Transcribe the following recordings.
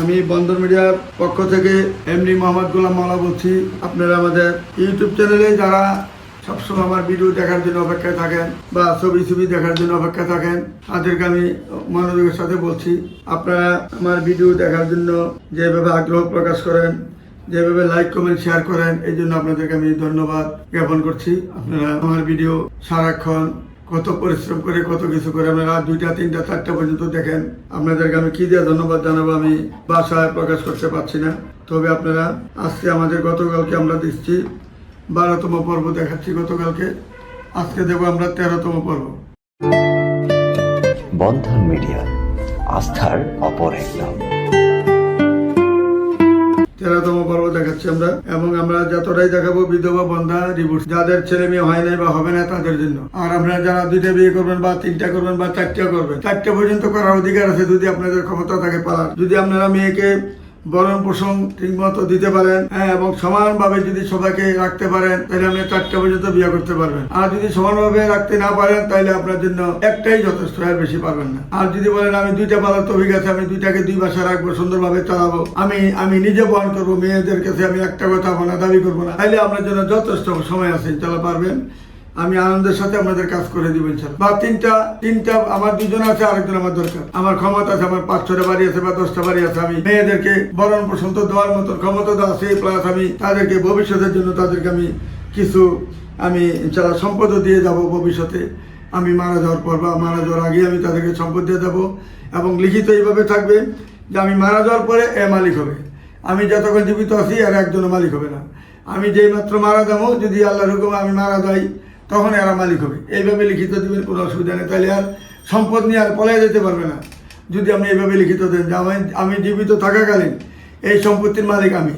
আমি বন্দর মিডিয়ার পক্ষ থেকে এমনি মোহাম্মদ গোলাম মাওলা বলছি। আপনারা আমাদের ইউটিউব চ্যানেলে যারা সবসময় আমার ভিডিও দেখার জন্য অপেক্ষায় থাকেন বা ছবি ছবি দেখার জন্য অপেক্ষায় থাকেন, তাদেরকে আমি মনোযোগের সাথে বলছি। আপনারা আমার ভিডিও দেখার জন্য যেভাবে আগ্রহ প্রকাশ করেন, যেভাবে লাইক কমেন্ট শেয়ার করেন, এই জন্য আপনাদেরকে আমি ধন্যবাদ জ্ঞাপন করছি। আপনারা আমার ভিডিও সারাক্ষণ কত পরিশ্রম করে, কত কিছু করে। আপনারা দুইটা, তিনটা, চারটা পর্যন্ত দেখেন। আপনাদেরকে আমি কি দিয়ে ধন্যবাদ জানাব আমি বাসায় প্রকাশ করতে পারছি না। তবে আপনারা আজকে আমাদের গতকালকে আমরা দিচ্ছি বারোতম পর্ব দেখাচ্ছি গতকালকে। আজকে দেবো আমরা তেরোতম পর্ব। বন্ধন মিডিয়া, আস্থার অপর এক নাম তেরোতম পর্ব দেখাচ্ছি আমরা। এবং আমরা যতটাই দেখাবো বিধবা, বন্ধা রিভোর্স যাদের ছেলে মেয়ে হয় নাই বা হবে না তাদের জন্য। আর আপনারা যারা দুইটা বিয়ে করবেন বা তিনটা করবেন বা চারটা করবেন, চারটা পর্যন্ত করার অধিকার আছে যদি আপনাদের ক্ষমতা থাকে পালার। যদি আপনারা মেয়েকে বরণ পোষণ ঠিক মতো দিতে পারেন হ্যাঁ এবং সমানভাবে যদি সবাইকে রাখতে পারেন, তাহলে আপনি চারটা পর্যন্ত বিয়ে করতে পারবেন। আর যদি সমানভাবে রাখতে না পারেন, তাহলে আপনার জন্য একটাই যথেষ্ট, আর বেশি পারবেন না। আর যদি বলেন, আমি দুইটা পালার তো আছে, আমি দুইটাকে দুই বাসা রাখব, সুন্দরভাবে চালাবো, আমি আমি নিজে বহন করব, মেয়েদের কাছে আমি একটা কথা বলা দাবি করব না, তাহলে আপনার জন্য যথেষ্ট সময় আছে চালা পারবেন। আমি আনন্দের সাথে আপনাদের কাজ করে দিব ইনশাল্লাহ বা তিনটা তিনটা, আমার দুজন আছে, আরেকজন আমার দরকার। আমার ক্ষমতা আছে, আমার পাঁচ ছটা বাড়ি আছে বা দশটা বাড়ি আছে, আমি মেয়েদেরকে বরণ পছন্দ দেওয়ার মতো ক্ষমতা আছে প্লাস আমি তাদেরকে ভবিষ্যতের জন্য তাদেরকে আমি কিছু, আমি ইনশাল্লাহ সম্পদও দিয়ে যাব ভবিষ্যতে। আমি মারা যাওয়ার পর বা মারা যাওয়ার আগে আমি তাদেরকে সম্পদ দিয়ে দেবো এবং লিখিত এইভাবে থাকবে যে আমি মারা যাওয়ার পরে এ মালিক হবে। আমি যতক্ষণ জীবিত আছি, আর একজনও মালিক হবে না। আমি যেই মাত্র মারা যাব, যদি আল্লাহর হুকুমে আমি মারা যাই তখন এরা মালিক হবে। এইভাবে লিখিত দেবেন, কোনো অসুবিধা নেই। তাহলে আর সম্পদ নিয়ে আর পলায় যেতে পারবে না। যদি আপনি এইভাবে লিখিত দেন যে আমি আমি জীবিত থাকাকালীন এই সম্পত্তির মালিক আমি।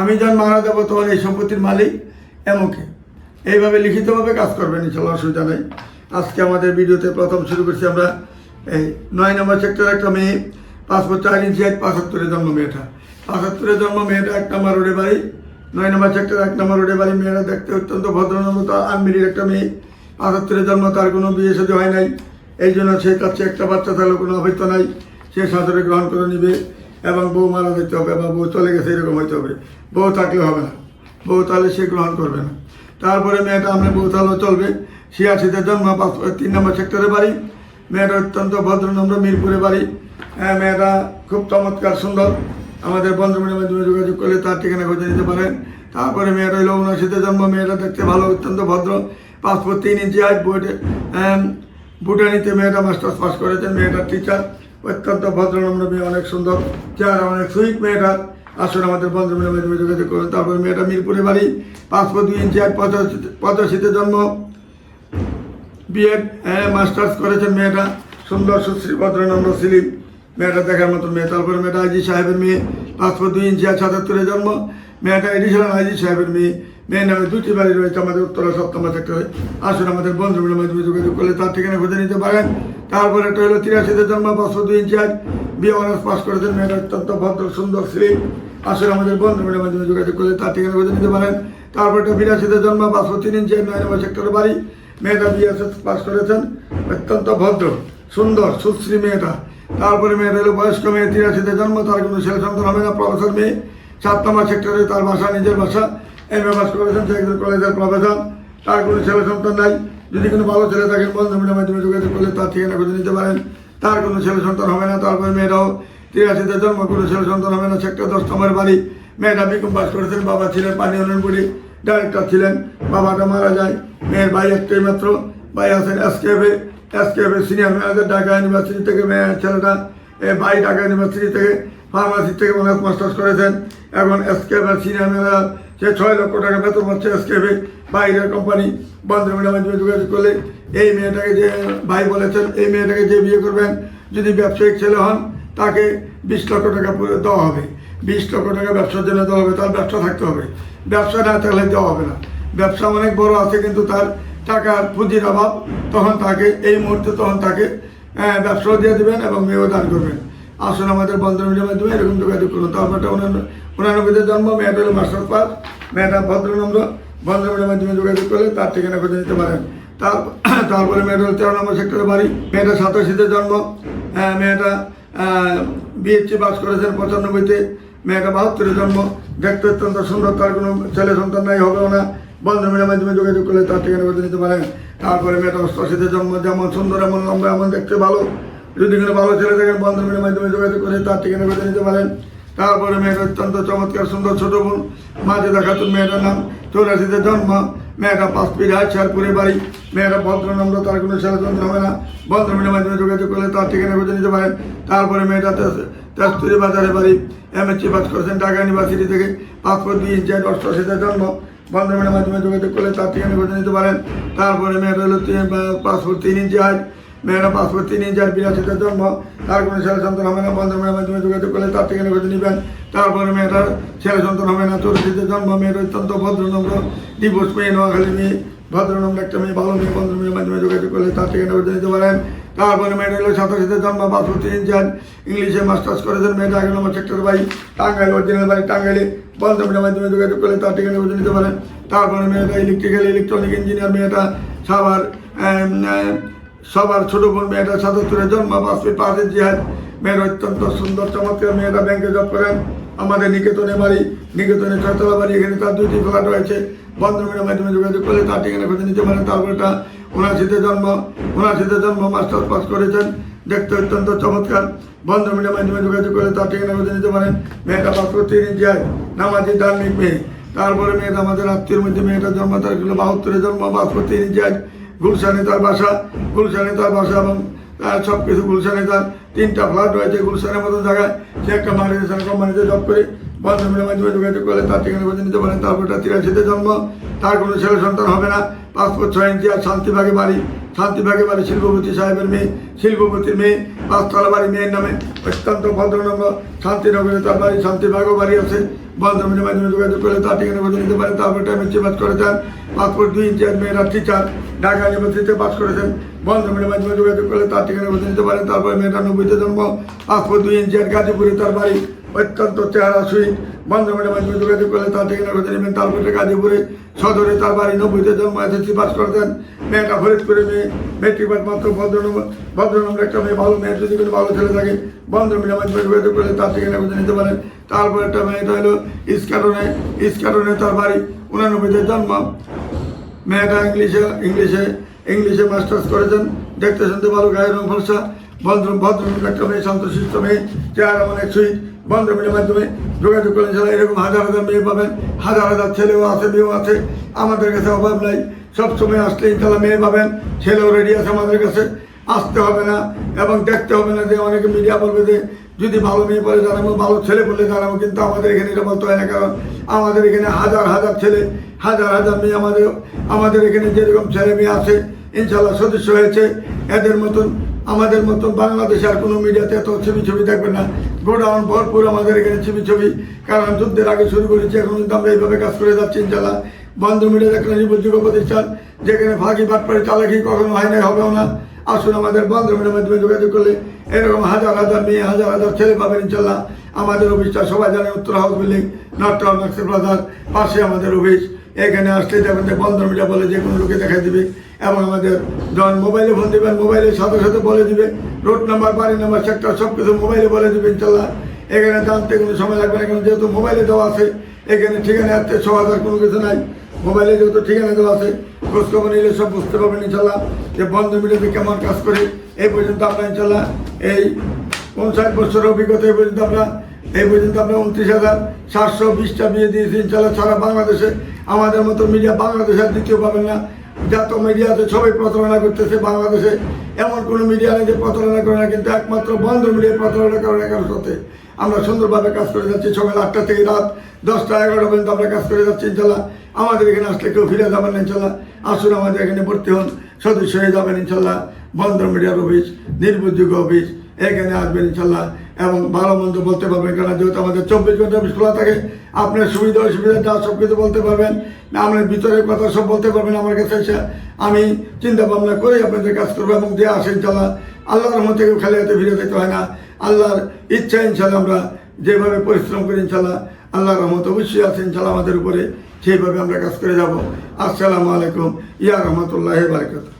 আমি যখন মারা যাব তখন এই সম্পত্তির মালিক এমকে এইভাবে লিখিতভাবে কাজ করবেন, ইনশাল্লাহ, অসুবিধা নেই। আজকে আমাদের ভিডিওতে প্রথম শুরু করছি আমরা এই নয় নম্বর সেক্টর একটা মেয়ে পাসপোর্ট চার ইঞ্চি এক পাঁচাত্তরের জন্ম মেয়েটা। পাঁচাত্তরের জন্ম মেয়েটা এক নম্বর রোডে বাড়ি। নয় নম্বর সেক্টর এক নম্বর রোডে বাড়ি, মেয়েরা দেখতে অত্যন্ত ভদ্রনম্রতা আমিরির একটা মেয়ে। পাঁচাত্তরের জন্ম, তার কোনো বিয়ে সাথে হয় নাই। এই জন্য সে কাছে একটা বাচ্চা থাকলে কোনো অপেক্ষা নাই। সে সাদরে গ্রহণ করে নিবে এবং বউ মারা যেতে হবে বা বউ চলে গেছে, এরকম হইতে হবে। বউ থাকলে হবে না। বউ তাহলে সে গ্রহণ করবে না। তারপরে মেয়েটা আমরা বউ তাহলে চলবে। সে ছিয়াশিতে জন্ম, পাঁচ, তিন নম্বর সেক্টরে বাড়ি। মেয়েটা অত্যন্ত ভদ্রনম্র মিরপুরে বাড়ি। হ্যাঁ মেয়েটা খুব চমৎকার, সুন্দর। আমাদের বন্ধুমের মাধ্যমে যোগাযোগ করলে তার ঠিকানা খুঁজে নিতে পারেন। তারপরে মেয়েটা হইল উনআশিতে জন্ম, মেয়েটা দেখতে ভালো, অত্যন্ত ভদ্র। পাসপোর্ট তিন ইঞ্চি হাইট বইটে ভুটানিতে মেয়েটা মাস্টার্স পাস করেছেন মেয়েটার টিচার অত্যন্ত ভদ্রনম্র মেয়ে, অনেক সুন্দর চেহারা, অনেক সুইট মেয়েটা। আসুন আমাদের বন্ধুমের মাধ্যমে যোগাযোগ করুন। তারপরে মেয়েটা মিরপুরে বাড়ি, পাসপোর্ট দুই ইঞ্চি পঁচাশি, পঁচাশিতে জন্ম। বিএড মাস্টার্স করেছেন মেয়েটা। সুন্দর, সুশ্রী ভদ্রনম্র সিলিম। মেয়েটা দেখার মতো মেয়ে। তারপরে মেয়েটা আইজি সাহেবের মেয়ে। পাসপোর্ট দুই ইঞ্চি আর সাতাত্তরে জন্ম। মেয়েটা এডিশনাল আইজি সাহেবের মেয়ে। মেয়ের নামে দুটি বাড়ি রয়েছে আমাদের উত্তরা সপ্তম সেক্টরে। আসুন, আমাদের বন্ধুগুলোর মাধ্যমে যোগাযোগ করলে তার ঠিকানা খুঁজে নিতে পারেন। তারপরে একটা হলো তিরাশিতে জন্ম পাসপোর্ট দুই ইঞ্চি আর বিয়ে অনার্স পাস করেছেন। মেয়েটা অত্যন্ত ভদ্র, সুন্দর সিলিম আসুন, আমাদের বন্ধুগুলোর মাধ্যমে যোগাযোগ করলে তার ঠিকানা খুঁজে নিতে পারেন। তারপর একটা বিরাশিতে জন্ম পাসপোর্ট তিন ইঞ্চি নয় নম্বর সেক্টরে বাড়ি। মেয়েটা বিএসএস পাস করেছেন। অত্যন্ত ভদ্র, সুন্দর, সুশ্রী মেয়েটা। তারপরে মেয়েটা হলো বয়স্ক মেয়ে তিরাশিতে জন্ম, তার কোনো ছেলে সন্তান হবে না, প্রফেসর মেয়ে। সাত নম্বর সেক্টরে তার বাসা, নিজের বাসা। এম এ পাস করেছেন, সে একজন কলেজের প্রফেসর। তার কোনো ছেলে সন্তান নাই। যদি কোনো ভালো ছেলে থাকেন বন্ধু মিডিয়ার মাধ্যমে যোগাযোগ করলে তার ঠিকানা খুঁজে নিতে পারেন। তার কোনো ছেলে সন্তান হবে না। তারপরে মেয়েরাও তিরাশিতে জন্ম কোনো ছেলে সন্তান হবে না। সেক্টর দশ নম্বর বাড়ি। মেয়েটা বিকম পাস করেছেন। বাবা ছিলেন পানি উন্নয়নপুরি ডাইরেক্টর ছিলেন। বাবাটা মারা যায়। মেয়ের ভাই একটাই মাত্র। ভাই আছেন এসকেএফে এসকেএফে সিনিয়র ম্যানেজার ঢাকা ইউনিভার্সিটি থেকে ছেলেটা ভাই ঢাকা ইউনিভার্সিটি থেকে ফার্মাসি থেকে অনার্স মাস্টার্স করেছেন। এখন এসকেএফের সিনিয়র ম্যানেজার সে ছয় লক্ষ টাকা বেতন পাচ্ছে এসকেএফে বাইরের কোম্পানি বন্ধ মিডিয়ার মাধ্যমে যোগাযোগ করলে এই মেয়েটাকে যে ভাই বলেছেন, এই মেয়েটাকে যে বিয়ে করবেন, যদি ব্যবসায়িক ছেলে হন, তাকে বিশ লক্ষ টাকা দেওয়া হবে। বিশ লক্ষ টাকা ব্যবসার জন্য দেওয়া হবে, তার ব্যবসা থাকতে হবে। ব্যবসা না থাকলে দেওয়া হবে না। ব্যবসা অনেক বড় আছে, কিন্তু তার টাকার পুঁজির অভাব, তখন তাকে, এই মুহূর্তে তখন তাকে ব্যবসাও দিয়ে দেবেন এবং মেয়েও দান করবেন। আসুন আমাদের বন্ধন মিডিয়ার মাধ্যমে এরকম যোগাযোগ করুন। তারপরটা উনানব্বইতে জন্ম, মেয়েটা হলো মাস্টার পাস মেয়েটা ভদ্রনম্র বন্ধন মিডিয়ার মাধ্যমে যোগাযোগ করলে তার ঠিকানা খুঁজে নিতে পারেন। তার তারপরে মেয়েটা হলো তেরো নম্বর সেক্টরে বাড়ি। মেয়েটা সাতাশিতে জন্ম মেয়েটা বিএসসি পাস করেছেন পঁচানব্বইতে। মেয়েটা বাহাত্তরে জন্ম। দেখতে অত্যন্ত সুন্দর, তার কোনো ছেলে সন্তান নাই, হবেও না। বন্ধু মিলের মাধ্যমে যোগাযোগ করলে তার ঠিকানা বেঁধে নিতে পারেন। তারপরে মেয়েটা অষ্টাশিতে জন্ম, যেমন সুন্দর, এমন লম্বা, এমন দেখতে ভালো। যদি কোনো ভালো ছেলে থাকেন বন্ধু মাধ্যমে যোগাযোগ করে তার ঠিকানা বেঁধে নিতে পারেন। তারপরে মেয়েটা অত্যন্ত চমৎকার, সুন্দর, ছোট বোন। মাঝে দেখাতুন মেয়েটার নাম চৌরাশিতে জন্ম। মেয়েটা পাঁচ পিঠ হাত শেরপুরে বাড়ি। মেয়েটা ভদ্র, নম্র, তার কোনো ছেলে সন্তান হবে না। বন্ধু মিলের মাধ্যমে যোগাযোগ করলে তার ঠিকানা বেঁধে নিতে পারেন। তারপরে মেয়েটা তেজতুরি বাজারে বাড়ি। এমএসসি পাস করেছেন ঢাকা ইউনিভার্সিটি থেকে। পাসপোর্ট দুই ইঞ্চি অষ্টআশিতে জন্ম। বন্ধনের মাধ্যমে যোগাযোগ করলে তার ঠিকানা বেঁধে নিতে পারেন। তারপরে মেয়েটা হলো পাসপোর্ট তিন ইঞ্চি হাইট মেয়েরা পাসপোর্ট তিন ইঞ্চি আর বিরাশিতে জন্ম। তার কোনো ছেলে সন্তান হবে না বন্ধনের মাধ্যমে যোগাযোগ করলে তার ঠিকানা বেঁধে নেবেন। তারপরে মেয়েটার ছেলে সন্তান হবে না চৌরাশিতে জন্ম। মেয়ের অত্যন্ত ভদ্রনম্র ডিভোর্স মেয়ে, নোয়াখালী মেয়ে ভদ্রনম্র একটা মেয়ে, ভালো মেয়ে বন্ধনের মাধ্যমে যোগাযোগ করলে তার ঠিকানা বেঁধে নিতে পারেন। তারপরে মেয়েটা হলো সাতাশিতে জন্ম তিন আর ইংলিশে মাস্টার্স করেছেন মেয়েটা আগে নম্বর সেক্টর বাড়ি টাঙ্গাইল অরিজিনাল বাড়ি টাঙ্গাইলে বন্ধনের মাধ্যমে যোগাযোগ করলে তার ঠিকানা বেঁধে নিতে পারেন। তারপরে মেয়েটা ইলেকট্রিক্যাল ইলেকট্রনিক ইঞ্জিনিয়ার মেয়েটা, সবার সবার ছোটো বোন মেয়েটা সাতাত্তরের জন্ম পাসপোর্ট পাঁচ ইঞ্চি হাত মেয়ের অত্যন্ত সুন্দর, চমৎকার মেয়েটা ব্যাংকে জব করেন। আমাদের নিকেতনে বাড়ি নিকেতনে ছয়তলা বাড়ি, এখানে তার দুটি ফ্ল্যাট রয়েছে। বন্ধনের মাধ্যমে যোগাযোগ করলে তার ঠিকানা খুঁজে নিতে পারেন। তারপরটা উনাশিতে জন্ম উনাশিতে জন্ম মাস্টার্স পাস করেছেন। দেখতে অত্যন্ত চমৎকার। বন্ধনের মাধ্যমে যোগাযোগ করে তার ঠিকানা খুঁজে নিতে পারেন। মেয়েটা পাসপোর্ট তিন ইঞ্চি হাত নামাজি ধার্মিক মেয়ে। তারপরে মেয়েটা আমাদের আত্মীয়ের মধ্যে, মেয়েটার জন্ম তারিখ হলো জন্ম পাসপোর্ট তিন ইঞ্চি হাত গুলশানে তার বাসা, গুলশানে তার বাসা এবং সব কিছু গুলশানে তার। তিনটা ফ্ল্যাট রয়েছে গুলশানের মতো জায়গায়। সে একটা মার্কেটেশন কোম্পানিতে জব করে। বন্ধনের মাধ্যমে যোগাযোগ করলে তার ঠিকানা খুঁজে নিতে পারেন তারপর তার তিরাশিতে জন্ম, তার কোনো ছেলে সন্তান হবে না। পাসপোর্ট ছয় ইঞ্চি আর শান্তিবাগে বাড়ি শান্তিবাগে বাড়ি শিল্পপতি সাহেবের মেয়ে, শিল্পপতির মেয়ে, পাঁচতলা বাড়ি মেয়ের নামে অত্যন্ত ভদ্রনম্র, শান্তিনগরে তার বাড়ি শান্তিবাগও বাড়ি আছে। বন্ধনের মাধ্যমে যোগাযোগ করলে তার ঠিকানা খুঁজে নিতে পারেন তারপর টাইমে চিবাজ করেছেন পাসপোর্ট দুই ইঞ্চি আর মেয়েরা টিচার ঢাকা ইউনিভার্সিটিতে পাস করেছেন। বন্ধনের মাধ্যমে যোগাযোগ করলে তার ঠিকানা খুঁজে নিতে পারেন তারপরে মেয়েটা নব্বইতে জন্ম। পাসপোর্ট দুই ইঞ্চি আর গাজীপুরে তার বাড়ি অত্যন্ত চেহারা সুইট বন্ধনের মাধ্যমে যোগাযোগ করলে তার ঠিকানা খুঁজে নেবেন তারপরে গাজীপুরে সদরে তার বাড়ি নব্বইতে জন্ম এসএসসি পাস করেছেন মেয়েটা ফরিদপুরে মেয়ে মেট্রিক পাস মাত্র ভদ্রনম্র ভদ্রনম্র একটা মেয়ে, ভালো মেয়ে, যদি কোনো ভালো ছেলে থাকে বন্ধনের মাধ্যমে যোগাযোগ করলে তার ঠিকানা খুঁজে নিতে পারেন। তারপর একটা মেয়েটা হলো ইস্কাটনে ইস্কাটনে তার বাড়ি উনানব্বইতে জন্ম। মেয়েটা ইংলিশে ইংলিশে ইংলিশে মাস্টার্স করেছেন। দেখতে শুনতে ভালো, গায়ের রং ফলসা ভদ্র ভদ্র একটা মেয়ে শান্তশিষ্ট মেয়ে, চেহারা অনেক সুইট। বন্ধমিলের মাধ্যমে যোগাযোগ করলে যারা এরকম হাজার হাজার মেয়ে পাবেন, হাজার হাজার ছেলেও আছে, মেয়েও আছে। আমাদের কাছে অভাব নাই। সবসময় আসলে ইনশাল্লাহ মেয়ে পাবেন, ছেলেও রেডি আছে আমাদের কাছে। আসতে হবে না এবং দেখতে হবে না যে অনেকে মিডিয়া বলবে যে, যদি ভালো মেয়ে বলে জানাব, ভালো ছেলে বলে জানাব। কিন্তু আমাদের এখানে এটা বলতে হয় না, কারণ আমাদের এখানে হাজার হাজার ছেলে, হাজার হাজার মেয়ে আমাদের আমাদের এখানে যেরকম ছেলে মেয়ে আছে, ইনশাল্লাহ সদস্য হয়েছে। এদের মতন, আমাদের মতন বাংলাদেশে আর কোনো মিডিয়াতে এত ছবি ছবি দেখবেন না। গোডাউন ভরপুর আমাদের এখানে ছবি ছবি কারণ যুদ্ধের আগে শুরু করেছি, এখন কিন্তু আমরা এইভাবে কাজ করে যাচ্ছি ইনশাল্লাহ বন্ধ মিডিয়ার একটা নির্ভরযোগ্য প্রতিষ্ঠান, যেখানে ফাঁকি বাটপাড়ি চালাকি কখনো হয় নাই, হবেও না। আসুন আমাদের বন্ধ মিডিয়ার মাধ্যমে যোগাযোগ করলে এরকম হাজার হাজার মেয়ে, হাজার হাজার ছেলে পাবেন ইনশাল্লাহ আমাদের অফিসটা সবাই জানে, উত্তর হাউস বিল্ডিং নর্থ প্লাজার পাশে আমাদের অফিস। এখানে আসলে দেখবেন যে বন্ধ মিডিয়া বলে যে কোনো লোকে দেখাই দিবে। এবং আমাদের যখন মোবাইলে ফোন দেবেন মোবাইলের সাথে সাথে বলে দিবে রোড নাম্বার, বাড়ি নাম্বার সেক্টর সব কিছু মোবাইলে বলে দিবে ইনশাল্লাহ। এখানে জানতে কোনো সময় লাগবে না, কারণ যেহেতু মোবাইলে দেওয়া আছে, এখানে ঠিকানা আসতে ছ হাজার কোনো কিছু নাই। মোবাইলে যেহেতু ঠিকানা দেওয়া আছে খোঁজখবর নিলে সব বুঝতে পারবেন, ইনশাল্লাহ, যে বন্ধ মিডিয়াতে কেমন কাজ করে। এই পর্যন্ত আমরা, ইনশাল্লাহ, এই পঞ্চাশ বছরের অভিজ্ঞতা, এই পর্যন্ত আমরা, এই পর্যন্ত আমরা উনত্রিশ হাজার সাতশো বিশটা বিয়ে দিয়েছি, ইনশাল্লাহ, সারা বাংলাদেশে। আমাদের মতো মিডিয়া বাংলাদেশে আর দ্বিতীয় পাবেন না। যত মিডিয়া আছে, সবাই প্রতারণা করতেছে বাংলাদেশে। এমন কোনো মিডিয়া নেই যে প্রতারণা করে না, কিন্তু একমাত্র বন্ধ মিডিয়া প্রতারণা করে না কারোর সাথে। আমরা সুন্দরভাবে কাজ করে যাচ্ছি, সকাল আটটা থেকে রাত দশটা এগারোটা পর্যন্ত আমরা কাজ করে যাচ্ছি, ইনশাল্লাহ। আমাদের এখানে আসলে কেউ ফিরে যাবেন না, ইনশাল্লাহ। আসুন, আমাদের এখানে ভর্তি হন, সদস্য হয়ে যাবেন, ইনশাল্লাহ। বন্ধ মিডিয়ার অফিস, নির্ভরযোগ্য অফিস, এখানে আসবেন, ইনশাল্লাহ। এবং ভালো মন্দ বলতে পারবেন কেন? যেহেতু আমাদের চব্বিশ ঘণ্টা অফিস খোলা থাকে, আপনার সুবিধা, অসুবিধা, যা সব কিছু বলতে পারবেন। না আপনার ভিতরের কথা সব বলতে পারবেন আমার কাছে এসে আমি চিন্তা ভাবনা করে আপনাদের কাজ করব এবং যে আসে ইনশাল্লাহ আল্লাহর মধ্যে থেকে খালি হাতে ফিরে যেতে হয় না। আল্লাহর ইচ্ছা ইনশাল্লাহ আমরা যেভাবে পরিশ্রম করি ইনশাল্লাহ আল্লাহর রহমত অবশ্যই আছে ইনশাল্লাহ আমাদের উপরে সেইভাবে আমরা কাজ করে যাব। আসসালামু আলাইকুম। ইয়া রহমতুল্লাহ বারকাত